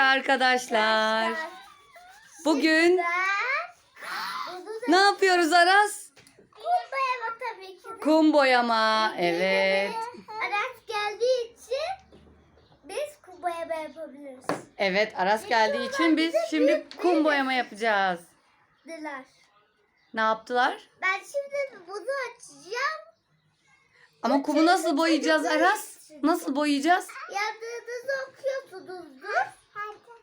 arkadaşlar. Bugün ne yapıyoruz Aras? boyama tabii ki. Kum boyama. Evet. Araç geldiği için biz kum boyama yapabiliriz. Evet Aras geldiği için biz şimdi kum boyama yapacağız. Diler. Ne yaptılar? Ben şimdi bunu açacağım. Ama kumu nasıl boyayacağız Aras? Nasıl boyayacağız? Yazdığınızı okuyorsunuzdur.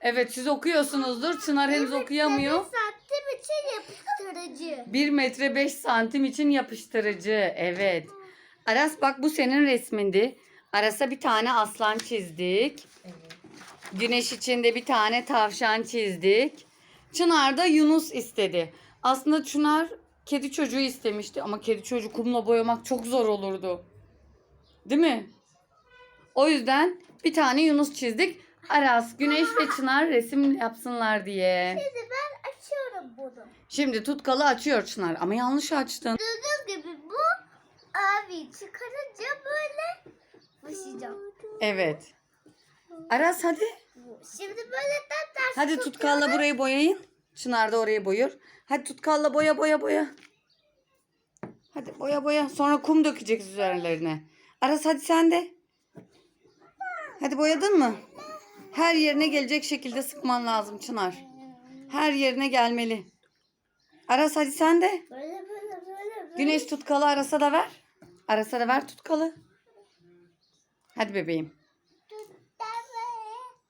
Evet siz okuyorsunuzdur. Çınar henüz okuyamıyor. Santim için yapıştırıcı. 1 metre 5 santim için yapıştırıcı. Evet. Aras bak bu senin resmindi. Aras'a bir tane aslan çizdik. Güneş için de bir tane tavşan çizdik. Çınar da Yunus istedi. Aslında Çınar kedi çocuğu istemişti ama kedi çocuğu kumla boyamak çok zor olurdu. Değil mi? O yüzden bir tane Yunus çizdik. Aras, Güneş ve Çınar resim yapsınlar diye. Şimdi ben açıyorum bunu. Şimdi tutkalı açıyor Çınar ama yanlış açtın. Gördüğünüz gibi bu abi çıkarınca böyle başlayacağım. Evet. Aras hadi. Şimdi böyle tam tersi Hadi tutuyorum. tutkalla burayı boyayın. Çınar da orayı boyuyor. Hadi tutkalla boya boya boya. Hadi boya boya. Sonra kum dökeceğiz üzerlerine. Aras hadi sen de. Hadi boyadın mı? Her yerine gelecek şekilde sıkman lazım Çınar. Her yerine gelmeli. Aras hadi sen de. Böyle böyle böyle böyle. Güneş tutkalı Aras'a da ver. Aras'a da ver tutkalı. Hadi bebeğim.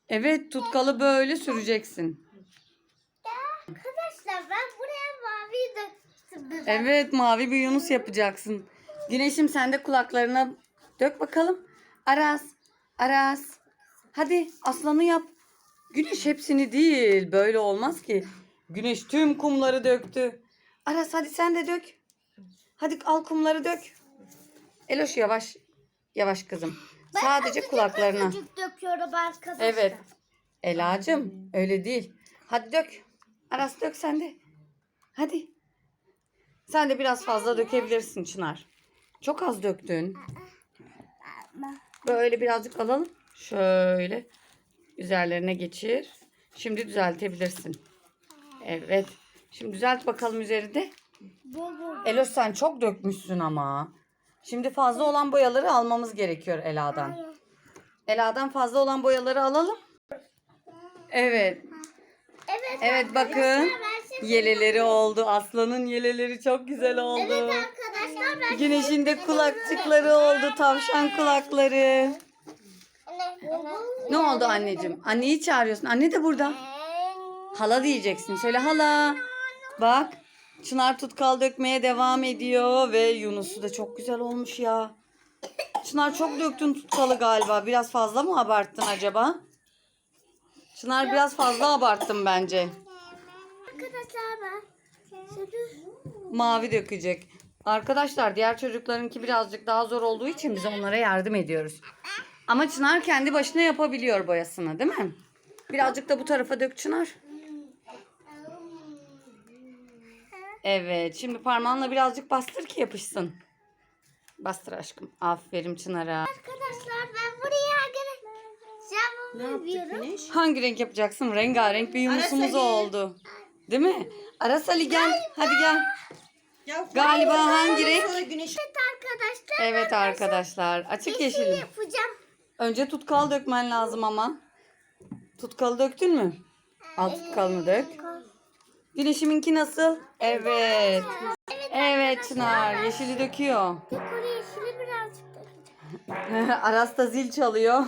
Evet tutkalı böyle süreceksin. Arkadaşlar ben buraya mavi döktüm. Evet mavi bir Yunus yapacaksın. Güneşim sen de kulaklarına dök bakalım. Aras, Aras. Hadi aslanı yap. Güneş hepsini değil. Böyle olmaz ki. Güneş tüm kumları döktü. Aras hadi sen de dök. Hadi al kumları dök. Eloş yavaş. Yavaş kızım. Ben Sadece azıcık kulaklarına. azıcık döküyorum arkadaşlar. Evet. Elacığım öyle değil. Hadi dök. Aras dök sen de. Hadi. Sen de biraz fazla dökebilirsin Çınar. Çok az döktün. Böyle birazcık alalım. Şöyle. Üzerlerine geçir. Şimdi düzeltebilirsin. Evet. Şimdi düzelt bakalım üzerinde. Eloş sen çok dökmüşsün ama. Şimdi fazla olan boyaları almamız gerekiyor Ela'dan. Ela'dan fazla olan boyaları alalım. Evet. Evet, Evet bakın. Yeleleri oldu. Aslanın yeleleri çok güzel oldu. Evet arkadaşlar ben Güneşin de kulakçıkları oldu. Tavşan kulakları. Ne oldu anneciğim? Anneyi çağırıyorsun. Anne de burada. Hala diyeceksin. Söyle hala. Bak. Çınar tutkal dökmeye devam ediyor ve Yunus'u da çok güzel olmuş ya. Çınar çok döktün tutkalı galiba. Biraz fazla mı abarttın acaba? Çınar biraz fazla abarttın bence. Arkadaşlar Mavi dökecek. Arkadaşlar diğer çocuklarınki birazcık daha zor olduğu için biz onlara yardım ediyoruz. Ama Çınar kendi başına yapabiliyor boyasını değil mi? Birazcık da bu tarafa dök Çınar. Evet şimdi parmağınla birazcık bastır ki yapışsın. Bastır aşkım. Aferin Çınar'a. arkadaşlar ben buraya yapıyorum. Hangi renk yapacaksın? Rengarenk bir Yunus'umuz oldu. Değil mi? Aras Ali gel. Hadi gel. Galiba hangi renk? Evet arkadaşlar Evet arkadaşlar. Açık yeşil yeşil. yapacağım. Önce tutkal dökmen lazım ama. Tutkalı döktün mü? Al tutkalını dök. Güneşiminki nasıl? Evet. Evet Çınar. Yeşili döküyor. Dekore yeşili birazcık dökeceğim. Aras da zil çalıyor.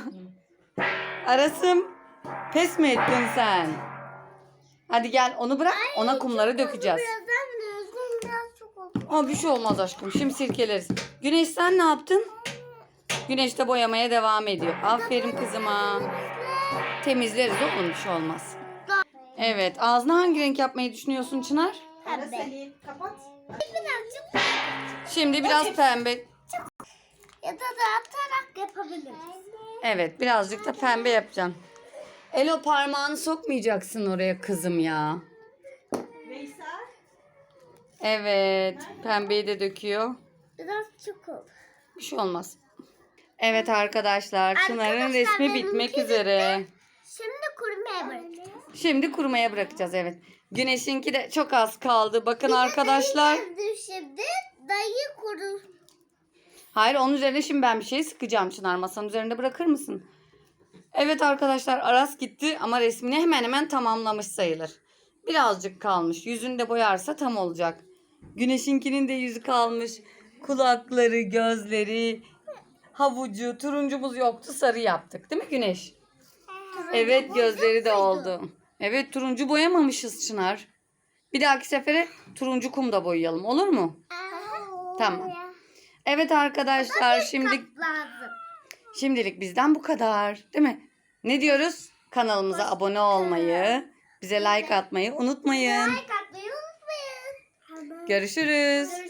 Aras'ım pes mi ettin sen? Hadi gel onu bırak. Ona kumları dökeceğiz. Birazdan özgün biraz çok oldu. Ama bir şey olmaz aşkım. Şimdi sirkeleriz. Güneş sen ne yaptın? Güneş de boyamaya devam ediyor. Aferin kızıma. Temizleriz oğlum bir şey olmaz. Evet. Ağzına hangi renk yapmayı düşünüyorsun Çınar? Pembe. Kapat. Şimdi biraz pembe. ya da dağıtarak yapabiliriz. Evet birazcık da pembe yapacaksın. Elo parmağını sokmayacaksın oraya kızım ya. Veysel. Evet. Pembeyi de döküyor. Biraz çok oldu. Bir şey olmaz. Evet arkadaşlar Çınar'ın Arkadaşlar, resmi benimki bitmek bitti. üzere. Şimdi kurumaya bırakacağız. Şimdi kurumaya bırakacağız evet. Güneşinki de çok az kaldı. Bakın arkadaşlar. Dayı şimdi dayı kuru. Hayır onun üzerine şimdi ben bir şey sıkacağım Çınar. Masanın üzerinde bırakır mısın? Evet arkadaşlar Aras gitti ama resmini hemen hemen tamamlamış sayılır. Birazcık kalmış. Yüzünü de boyarsa tam olacak. Güneşinkinin de yüzü kalmış. Kulakları, gözleri, havucu, turuncumuz yoktu sarı yaptık. Değil mi Güneş? Evet gözleri de oldu. Evet turuncu boyamamışız Çınar. Bir dahaki sefere turuncu kum da boyayalım olur mu? Tamam. Evet arkadaşlar şimdi şimdilik bizden bu kadar. Değil mi? Ne diyoruz? Kanalımıza abone olmayı, bize like atmayı unutmayın. Like atmayı unutmayın. Görüşürüz.